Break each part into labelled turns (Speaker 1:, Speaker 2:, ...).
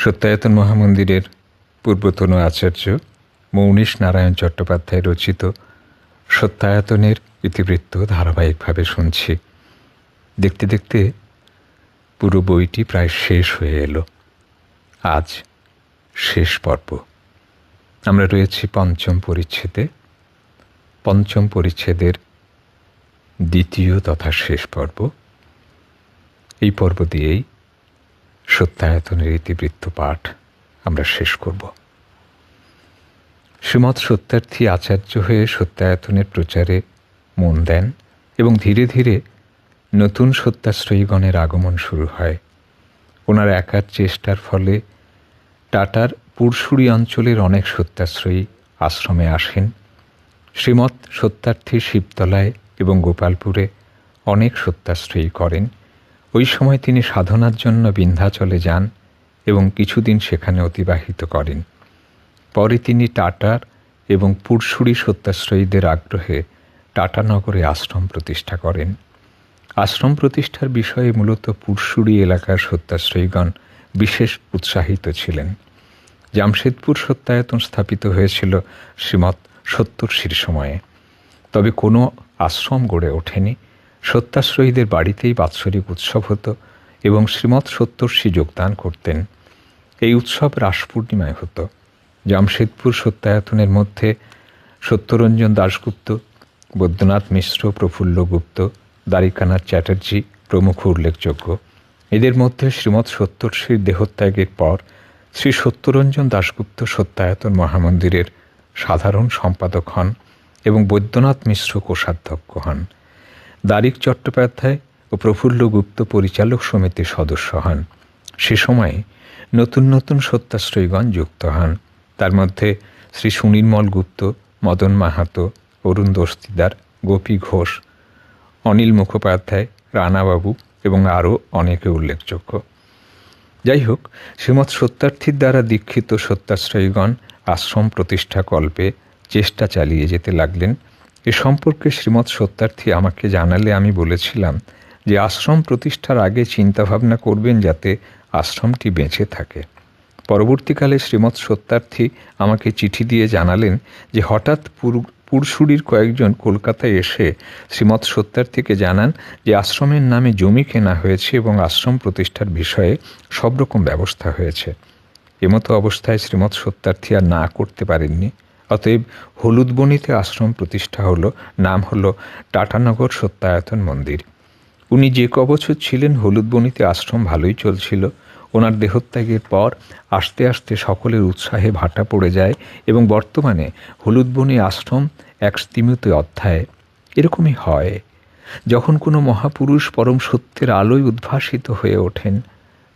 Speaker 1: সত্যায়তন মহামন্দিরের পূর্বতন আচার্য মৌনীশ নারায়ণ চট্টোপাধ্যায় রচিত সত্যায়তনের ইতিবৃত্ত ধারাবাহিকভাবে শুনছি। দেখতে দেখতে পুরো বইটি প্রায় শেষ হয়ে এলো। আজ শেষ পর্ব। আমরা রয়েছি পঞ্চম পরিচ্ছেদে। পঞ্চম পরিচ্ছেদের দ্বিতীয় তথা শেষ পর্ব। এই পর্ব দিয়েই সত্যায়তনের ইতিবৃত্ত পাঠ আমরা শেষ করব। শ্রীমৎ সত্যার্থী আচার্য হয়ে সত্যায়তনের প্রচারে মন দেন এবং ধীরে ধীরে নতুন সত্যাশ্রয়ীগণের আগমন শুরু হয়। ওনার একার চেষ্টার ফলে টাটার পুরসুরি অঞ্চলের অনেক সত্যাশ্রয়ী আশ্রমে আসেন। শ্রীমৎ সত্যার্থী শিবতলায় এবং গোপালপুরে অনেক সত্যাশ্রয়ী করেন। ওই সময় তিনি সাধনার জন্য বিন্ধ্যাচলে যান এবং কিছুদিন সেখানে অতিবাহিত করেন। পরে তিনি টাটার এবং পুরসুরি সত্যাশ্রয়ীদের আগ্রহে টাটানগরে আশ্রম প্রতিষ্ঠা করেন। আশ্রম প্রতিষ্ঠার বিষয়ে মূলত পুরসুরি এলাকার সত্যাশ্রয়ীগণ বিশেষ উৎসাহিত ছিলেন। জামশেদপুর সত্যায়তন স্থাপিত হয়েছিল শ্রীমৎ সত্তর্ষির সময়ে। তবে কোনো আশ্রম গড়ে ওঠেনি। সত্যাশ্রয়ীদের বাড়িতেই বাৎসরিক উৎসব হতো এবং শ্রীমৎ সত্তর্ষি যোগদান করতেন। এই উৎসব রাস পূর্ণিমায় হতো। জামশেদপুর সত্যায়তনের মধ্যে সত্যরঞ্জন দাশগুপ্ত, বৈদ্যনাথ মিশ্র, প্রফুল্ল গুপ্ত, দ্বারিকানাথ চ্যাটার্জি প্রমুখ উল্লেখযোগ্য। এদের মধ্যে শ্রীমৎ সত্তর্ষির দেহত্যাগের পর শ্রী সত্যরঞ্জন দাশগুপ্ত সত্যায়তন মহামন্দিরের সাধারণ সম্পাদক হন এবং বৈদ্যনাথ মিশ্র কোষাধ্যক্ষ হন। দারিক চট্টোপাধ্যায় ও প্রফুল্ল গুপ্ত পরিচালক সমিতির সদস্য হন। সে সময়ে নতুন নতুন সত্যাশ্রয়ীগণ যুক্ত হন। তার মধ্যে শ্রী সুনির্মল গুপ্ত, মদন মাহাতো, অরুণ দস্তিদার, গোপী ঘোষ, অনিল মুখোপাধ্যায়, রানাবাবু এবং আরও অনেকে উল্লেখযোগ্য। যাই হোক, শ্রীমৎ সত্যার্থীর দ্বারা দীক্ষিত সত্যাশ্রয়ীগণ আশ্রম প্রতিষ্ঠা কল্পে চেষ্টা চালিয়ে যেতে লাগলেন এ সম্পর্কে শ্রীমৎ সত্যার্থী আমাকে জানালে আমি বলেছিলাম যে আশ্রম প্রতিষ্ঠার আগে চিন্তাভাবনা করবেন যাতে আশ্রমটি বেঁচে থাকে। পরবর্তীকালে শ্রীমৎ সত্যার্থী আমাকে চিঠি দিয়ে জানালেন যে হঠাৎ পুরসুরির কয়েকজন কলকাতায় এসে শ্রীমৎ সত্যার্থীকে জানান যে আশ্রমের নামে জমি কেনা হয়েছে এবং আশ্রম প্রতিষ্ঠার বিষয়ে সব রকম ব্যবস্থা হয়েছে। এমতো অবস্থায় শ্রীমৎ সত্যার্থী আর না করতে পারেননি। অতএব হলুদ হলুদবনিতে আশ্রম প্রতিষ্ঠা হলো, নাম হলো টাটানগর সত্যায়তন মন্দির। উনি যে কবছর ছিলেন হলুদবনিতে আশ্রম ভালোই চলছিল। ওনার দেহত্যাগের পর আস্তে আস্তে সকলের উৎসাহে ভাটা পড়ে যায় এবং বর্তমানে হলুদবনি আশ্রম এক স্তিমিত অধ্যায়। এরকমই হয়। যখন কোনো মহাপুরুষ পরম সত্যের আলোয় উদ্ভাসিত হয়ে ওঠেন,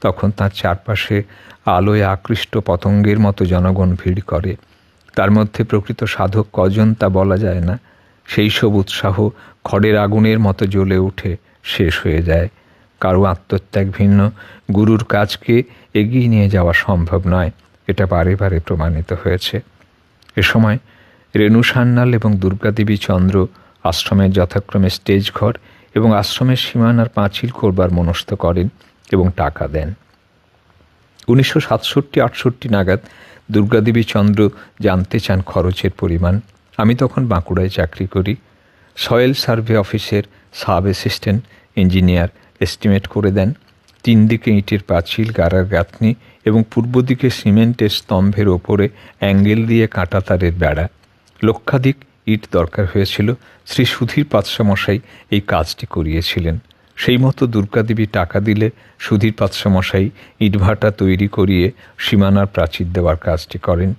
Speaker 1: তখন তার চারপাশে আলোয় আকৃষ্ট পতঙ্গের মতো জনগণ ভিড় করে। তার মধ্যে প্রকৃত সাধক কজন তা বলা যায় না। সেই সব উৎসাহ খড়ের আগুনের মতো জ্বলে উঠে শেষ হয়ে যায়। কারও আত্মত্যাগ ভিন্ন, গুরুর কাজকে এগিয়ে নিয়ে যাওয়া সম্ভব নয়। এটা বারে বারে প্রমাণিত হয়েছে। এ সময় রেণু সান্যাল এবং দুর্গাদেবী চন্দ্র আশ্রমের যথাক্রমে স্টেজ ঘর এবং আশ্রমের সীমানার পাঁচিল করবার মনস্থ করেন এবং টাকা দেন। উনিশশো সাতষট্টি আটষট্টি নাগাদ দুর্গাদেবী চন্দ্র জানতে চান খরচের পরিমাণ, আমি তখন বাঁকুড়ায় চাকরি করি। সয়েল সার্ভে অফিসের সাব অ্যাসিস্ট্যান্ট ইঞ্জিনিয়ার এস্টিমেট করে দেন, তিন দিকে ইটের পাঁচিল, গাড়ার গাঁথনি এবং পূর্ব দিকে সিমেন্টের স্তম্ভের ওপরে অ্যাঙ্গেল দিয়ে কাঁটা তারের বেড়া। লক্ষাধিক ইট দরকার হয়েছিল, শ্রী সুধীর পাতশামশাই এই কাজটি করিয়েছিলেন। সেই মতো দুর্গাদেবী টাকা দিলে সুধীর পাতশামশাই ইটভাটা তৈরি করিয়ে সীমানার প্রাচীর দেওয়ার কাজটি করেন।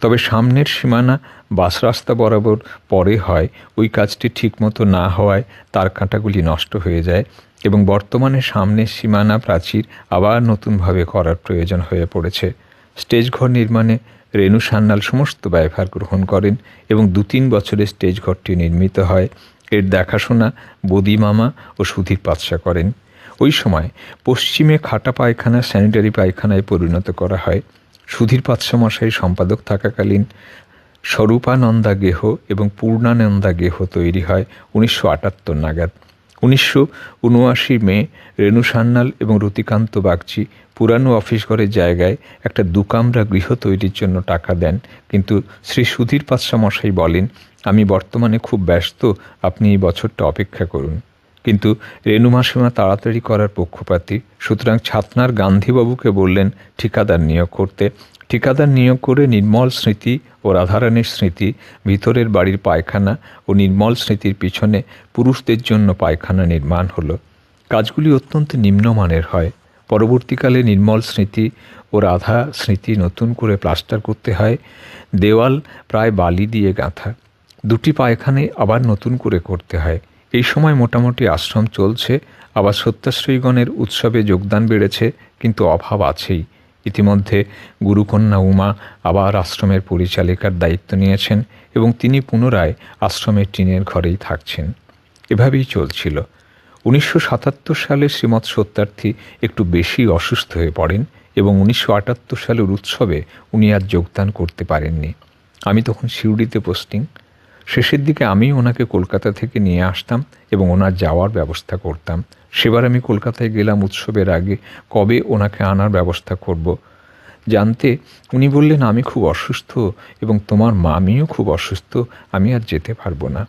Speaker 1: তবে সামনের সীমানা বাস রাস্তা বরাবর পরে হয়, ওই কাজটি ঠিকমতো না হওয়ায় তার কাঁটাগুলি নষ্ট হয়ে যায় এবং বর্তমানে সামনের সীমানা প্রাচীর আবার নতুনভাবে করার প্রয়োজন হয়ে পড়েছে। স্টেজ ঘর নির্মাণে রেণু সান্যাল সমস্ত ব্যয়ভার গ্রহণ করেন এবং দু তিন বছরে স্টেজ ঘরটি নির্মিত হয়। এর দেখাশোনা বদি মামা ও সুধীর পাতশা করেন। ওই সময় পশ্চিমে খাটা পায়খানা, স্যানিটারি পায়খানায় পরিণত করা হয়। সুধীর পাতসামশাই সম্পাদক থাকাকালীন স্বরূপানন্দা গেহ এবং পূর্ণানন্দা গেহ তৈরি হয় উনিশশো আটাত্তর নাগাদ। উনিশশো উনআশি মে রেণু সান্যাল এবং রতিকান্ত বাগচি পুরানো অফিস ঘরের জায়গায় একটা দুকামরা গৃহ তৈরির জন্য টাকা দেন। কিন্তু শ্রী সুধীর পাৎসা মশাই বলেন আমি বর্তমানে খুব ব্যস্ত, আপনি এই বছরটা অপেক্ষা করুন। কিন্তু রেণু মাসিমা তাড়াতাড়ি করার পক্ষপাতী, সুতরাং ছাতনার গান্ধীবাবুকে বললেন, ঠিকাদার নিয়োগ করতে। ঠিকাদার নিয়োগ করে নির্মল স্মৃতি ও রাধারানীর স্মৃতি, ভিতরের বাড়ির পায়খানা ও নির্মল স্মৃতির পিছনে পুরুষদের জন্য পায়খানা নির্মাণ হলো। কাজগুলি অত্যন্ত নিম্নমানের হয়। পরবর্তীকালে নির্মল স্মৃতি ও রাধা স্মৃতি নতুন করে প্লাস্টার করতে হয়। দেওয়াল প্রায় বালি দিয়ে গাঁথা। দুটি পায়খানে আবার নতুন করে করতে হয়। এই সময় মোটামুটি আশ্রম চলছে, আবার সত্যাশ্রয়ীগণের উৎসবে যোগদান বেড়েছে, কিন্তু অভাব আছেই। ইতিমধ্যে গুরুকন্যা উমা আবার আশ্রমের পরিচালিকার দায়িত্ব নিয়েছেন এবং তিনি পুনরায় আশ্রমের টিনের ঘরেই থাকছেন। এভাবেই চলছিল। উনিশশো সাতাত্তর সালে শ্রীমৎ সত্যার্থী একটু বেশি অসুস্থ হয়ে পড়েন এবং উনিশশো আটাত্তর সালের উৎসবে উনি আর যোগদান করতে পারেননি। আমি তখন সিউড়িতে পোস্টিং শেষের দিকে আমি ওনাকে কলকাতা থেকে নিয়ে আসতাম এবং ওনার যাওয়ার ব্যবস্থা করতাম। সেবার আমি কলকাতায় গেলাম উৎসবের আগে, কবে ওনাকে আনার ব্যবস্থা করব? জানতে উনি বললেন, আমি খুব অসুস্থ এবং তোমার মামিও খুব অসুস্থ, আমি আর যেতে পারব না।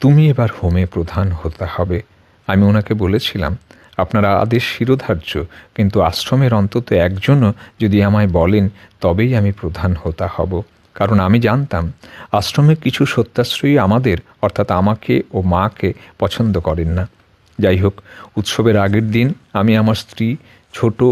Speaker 1: তুমি এবার হোমে প্রধান হতে হবে। আমি ওনাকে বলেছিলাম, আপনারা আদেশ শিরোধার্য, কিন্তু আশ্রমের অন্তত একজনও যদি আমায় বলেন, তবেই আমি প্রধান হতা হব। কারণ আমি জানতাম আশ্রমের কিছু সত্যাশ্রয়ী আমাদের, অর্থাৎ আমাকে ও মাকে, পছন্দ করেন না। যাই হোক উৎসবের আগের দিন আমি আমার স্ত্রী, ছোট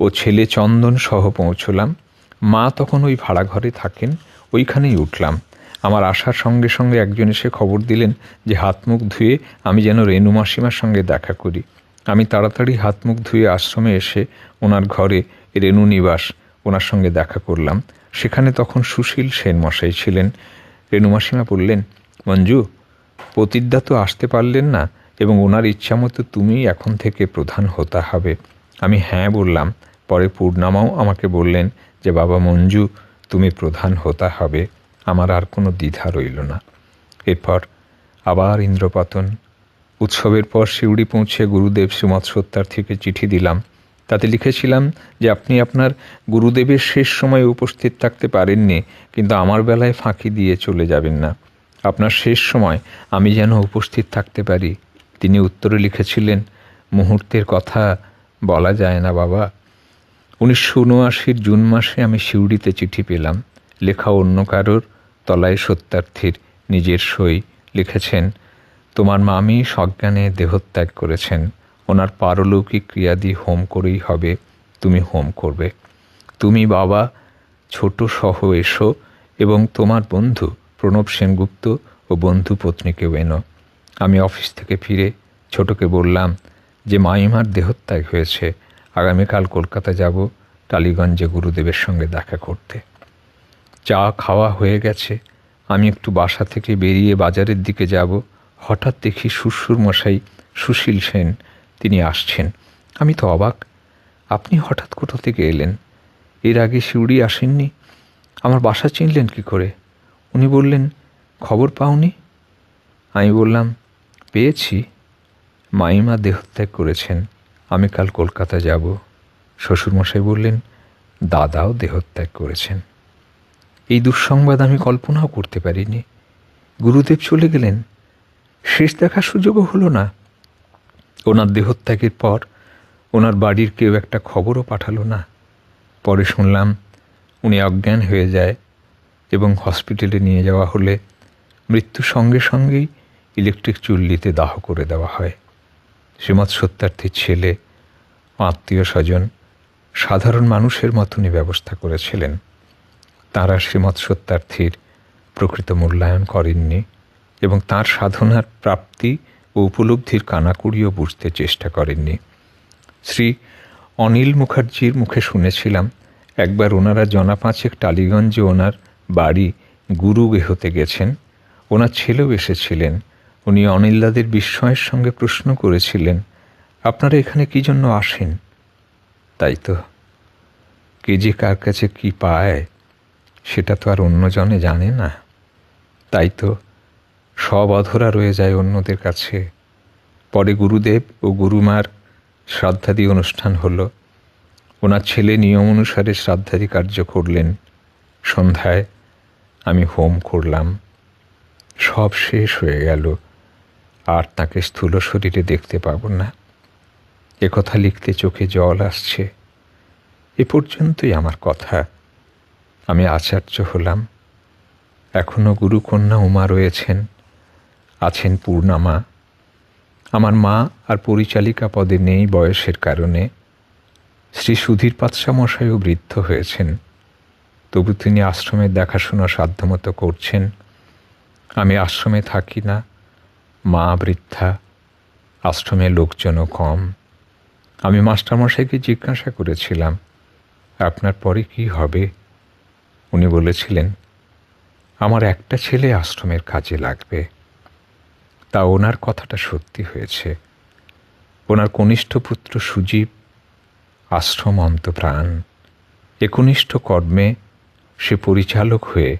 Speaker 1: ও ছেলে চন্দন সহ পৌঁছলাম। মা তখন ওই ভাড়া ঘরে থাকেন, ওইখানেই উঠলাম। আমার আসার সঙ্গে সঙ্গে একজন এসে খবর দিলেন যে হাত মুখ ধুয়ে আমি যেন রেণু মাসিমার সঙ্গে দেখা করি। আমি তাড়াতাড়ি হাত মুখ ধুয়ে আশ্রমে এসে ওনার ঘরে রেণু নিবাস, ওনার সঙ্গে দেখা করলাম। সেখানে তখন সুশীল সেন মশাই ছিলেন। রেণু মাসিমা বললেন, মঞ্জু প্রতিদ্যা তো আসতে পারলেন না এবং ওনার ইচ্ছা মতো তুমি এখন থেকে প্রধান হতে হবে। আমি হ্যাঁ বললাম। পরে পূর্ণামাও আমাকে বললেন যে, বাবা মঞ্জু, তুমি প্রধান হতে হবে। আমার আর কোনো দ্বিধা রইল না। এরপর আবার ইন্দ্রপতন। উৎসবের পর শিউড়ি পৌঁছে গুরুদেব শ্রীমৎ সত্যার্থীকে চিঠি দিলাম। তাতে লিখেছিলাম যে আপনি আপনার গুরুদেবের শেষ সময়ে উপস্থিত থাকতে পারেননি, কিন্তু আমার বেলায় ফাঁকি দিয়ে চলে যাবেন না। আপনার শেষ সময় আমি যেন উপস্থিত থাকতে পারি। তিনি উত্তরে লিখেছিলেন, মুহূর্তের কথা বলা যায় না বাবা। উনিশশো উনআশির জুন মাসে আমি শিউড়িতে চিঠি পেলাম। লেখা অন্য কারোর তলায় সত্যার্থীর নিজের সই লিখেছেন, তোমার মামি সজ্ঞানে দেহত্যাগ করেছেন। ওনার পারলৌকিক ক্রিয়াদি হোম করেই হবে, তুমি হোম করবে। তুমি বাবা, ছোট সহ এসো এবং তোমার বন্ধু প্রণব সেনগুপ্ত ও বন্ধু পত্নীকেও এনো। আমি অফিস থেকে ফিরে ছোটকে বললাম যে মাইমার দেহত্যাগ হয়েছে, আগামীকাল কলকাতা যাব টালিগঞ্জে গুরুদেবের সঙ্গে দেখা করতে। চা খাওয়া হয়ে গেছে, আমি একটু বাসা থেকে বেরিয়ে বাজারের দিকে যাব। হঠাৎ দেখি শ্বশুর মশাই সুশীল সেন তিনি আসছেন। আমি তো অবাক। আপনি হঠাৎ কোথা থেকে এলেন? এর আগে শিউড়ি আসেননি। আমার বাসা চিনলেন কি করে? উনি বললেন, খবর পাওনি? আমি বললাম, পেয়েছি। মাইমা দেহত্যাগ করেছেন। আমি কাল কলকাতা যাব। শ্বশুরমশাই বললেন, দাদাও দেহত্যাগ করেছেন। এই দুঃসংবাদ আমি কল্পনাও করতে পারিনি। গুরুদেব চলে গেলেন। শেষ দেখার সুযোগও হলো না। ওনার দেহত্যাগের পর ওনার বাড়ির কেউ একটা খবরও পাঠালো না। পরে শুনলাম উনি অজ্ঞান হয়ে যায় এবং হসপিটালে নিয়ে যাওয়া হলে মৃত্যুর সঙ্গে সঙ্গেই ইলেকট্রিক চুল্লিতে দাহ করে দেওয়া হয়। শ্রীমৎ সত্যার্থীর ছেলে, আত্মীয় স্বজন, সাধারণ মানুষের মতনই ব্যবস্থা করেছিলেন। তাঁরা শ্রীমৎ সত্যার্থীর প্রকৃত মূল্যায়ন করেননি এবং তার সাধনার প্রাপ্তি ও উপলব্ধির কানাকুড়িও বুঝতে চেষ্টা করেননি। শ্রী অনিল মুখার্জির মুখে শুনেছিলাম, একবার ওনারা জনা পাঁচেক টালিগঞ্জে ওনার বাড়ি গুরু গেহতে গেছেন। ওনার ছেলেও এসেছিলেন। উনি অনিল্লাদের বিস্ময়ের সঙ্গে প্রশ্ন করেছিলেন, আপনারা এখানে কি জন্য আসেন? তাই তো, কে যে কার কাছে কি পায়, সেটা তো আর অন্যজনে জানে না। তাই তো সব অধরা রয়ে যায় অন্যদের কাছে। পরে গুরুদেব ও গুরুমার শ্রাদ্ধাদি অনুষ্ঠান হল। ওনার ছেলে নিয়ম অনুসারে শ্রাদ্ধাদি কার্য করলেন। সন্ধ্যায় আমি হোম করলাম। সব শেষ হয়ে গেল। আর তাকে স্থূল শরীরে দেখতে পাবো না। একথা লিখতে চোখে জল আসছে। এ পর্যন্তই আমার কথা। আমি আচার্য হলাম। এখনও গুরুকন্যা উমা রয়েছেন। আছেন পূর্ণামা। আমার মা আর পরিচালিকা পদে নেই বয়সের কারণে। শ্রী সুধীর পাতশামশাইও বৃদ্ধ হয়েছেন। তবু তিনি আশ্রমের দেখাশোনা সাধ্যমতো করছেন। আমি আশ্রমে থাকি না। মা বৃদ্ধা আশ্রমে লোকজনও কম। আমি মাস্টারমশাইকে জিজ্ঞাসা করেছিলাম, আপনার পরে কি হবে? উনি বলেছিলেন, আমার একটা ছেলে আশ্রমের কাজে লাগবে। তা ওনার কথাটা সত্যি হয়েছে। ওনার কনিষ্ঠ পুত্র সুজীব, আশ্রম অন্তপ্রাণ। একনিষ্ঠ কর্মে সে পরিচালক হয়ে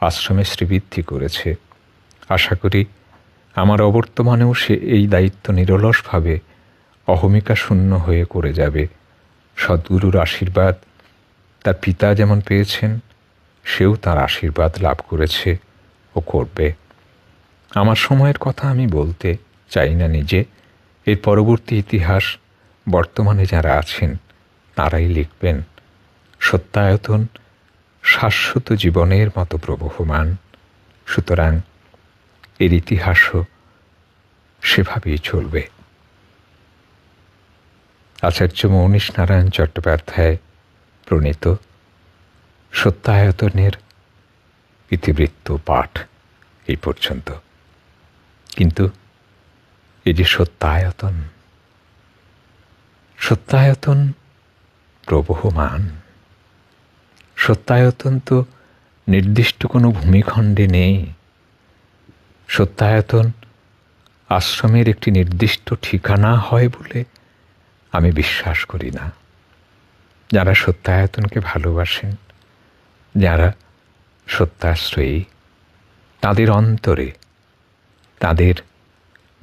Speaker 1: আশ্রমে শ্রীবৃদ্ধি করেছে। আশা করি আমার অবর্তমানেও সে এই দায়িত্ব নিরলসভাবে অহমিকা শূন্য হয়ে করে যাবে। সদ্গুরুর আশীর্বাদ, তার পিতা যেমন পেয়েছেন, সেও তার আশীর্বাদ লাভ করেছে ও করবে। আমার সময়ের কথা আমি বলতে চাই না নিজে। এর পরবর্তী ইতিহাস বর্তমানে যারা আছেন, তারাই লিখবেন। সত্যায়তন শাশ্বত জীবনের মতো প্রবহমান। সুতরাং এর ইতিহাসও সেভাবেই চলবে। আচার্য মৌনীশ নারায়ণ চট্টোপাধ্যায় প্রণীত সত্যায়তনের ইতিবৃত্ত পাঠ এই পর্যন্ত। কিন্তু যে সত্যায়তন সত্যায়তন প্রবহমান। সত্যায়তন তো নির্দিষ্ট কোনো ভূমিখণ্ডে নেই। সত্যায়তন আশ্রমের একটি নির্দিষ্ট ঠিকানা হয় বলে আমি বিশ্বাস করি না। যারা সত্যায়তনকে ভালোবাসেন, যারা সত্যাশ্রয়ী, তাদের অন্তরে তাদের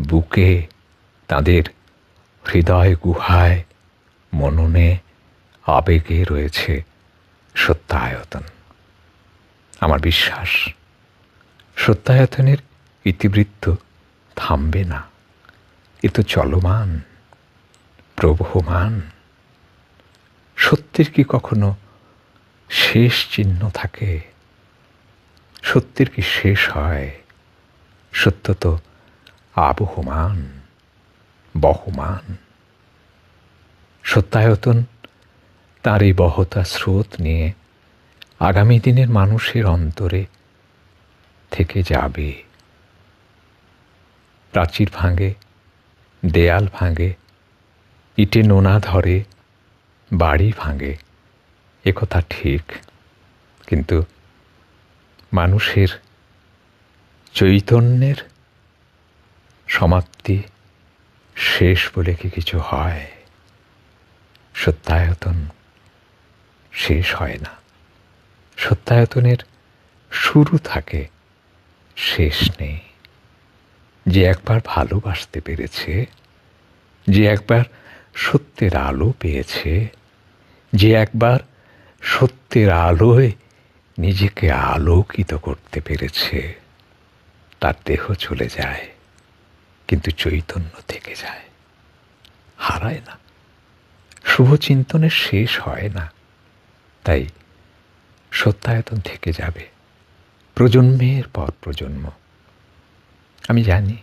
Speaker 1: বুকে, তাদের হৃদয় গুহায় মননে আবেগে রয়েছে সত্যায়তন। আমার বিশ্বাস, সত্যায়তনের ইতিবৃত্ত থামবে না। এ তো চলমান, প্রবহমান। সত্যের কি কখনো শেষ চিহ্ন থাকে? সত্যের কি শেষ হয়? সত্য তো আবহমান, বহমান। সত্যায়তন তার এই বহতা স্রোত নিয়ে আগামী দিনের মানুষের অন্তরে থেকে যাবে। প্রাচীর ভাঙে, দেয়াল ভাঙে, ইটে নোনা ধরে, বাড়ি ভাঙে, একথা ঠিক। কিন্তু মানুষের চৈতন্যের সমাপ্তি শেষ বলে কি কিছু হয়? সত্যায়তন শেষ হয় না। সত্যায়তনের শুরু থাকে, শেষ নেই। যে একবার ভালোবাসতে পেরেছে, যে একবার সত্যের আলো পেয়েছে, যে একবার সত্যের আলোয় নিজেকে আলোকিত করতে পেরেছে তার দেহ চলে যায়, কিন্তু চৈতন্য থেকে যায়। হারায় না। শুভচিন্তনের শেষ হয় না। তাই সত্যায়তন থেকে যাবে। প্রজন্মের পর প্রজন্ম। আমি জানি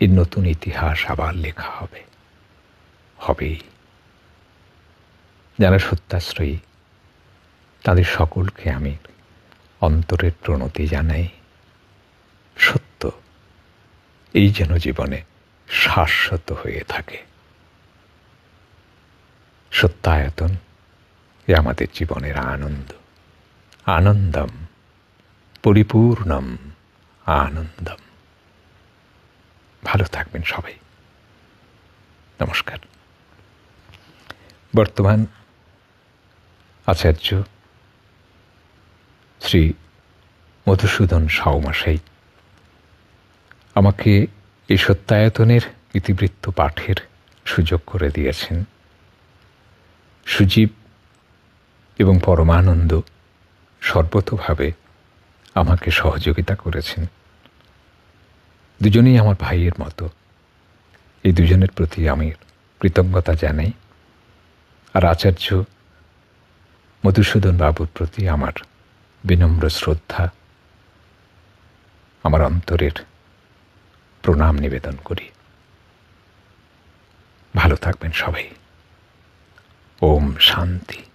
Speaker 1: এর নতুন ইতিহাস আবার লেখা হবে। হবেই। যারা সত্যাশ্রয়ী, তাদের সকলকে আমি অন্তরের প্রণতি জানাই। সত্য। এই যেন জীবনে শাশ্বত হয়ে থাকে। সত্যায়তন এ আমাদের জীবনের আনন্দ। আনন্দম, পরিপূর্ণম আনন্দম। ভালো থাকবেন সবাই। নমস্কার। বর্তমান আচার্য শ্রী মধুসূদন সাউমাসাই আমাকে এই সত্যায়তনের ইতিবৃত্ত পাঠের সুযোগ করে দিয়েছেন। সুজীব এবং পরমানন্দ সর্বতভাবে আমাকে সহযোগিতা করেছেন। দুজনেই আমার ভাইয়ের মতো। এই দুজনের প্রতি আমি কৃতজ্ঞতা জানাই। আর আচার্য মধুসূদন বাবুর প্রতি আমার বিনম্র শ্রদ্ধা, আমার অন্তরের প্রণাম নিবেদন করি। ভালো থাকবেন সবাই। ওম শান্তি।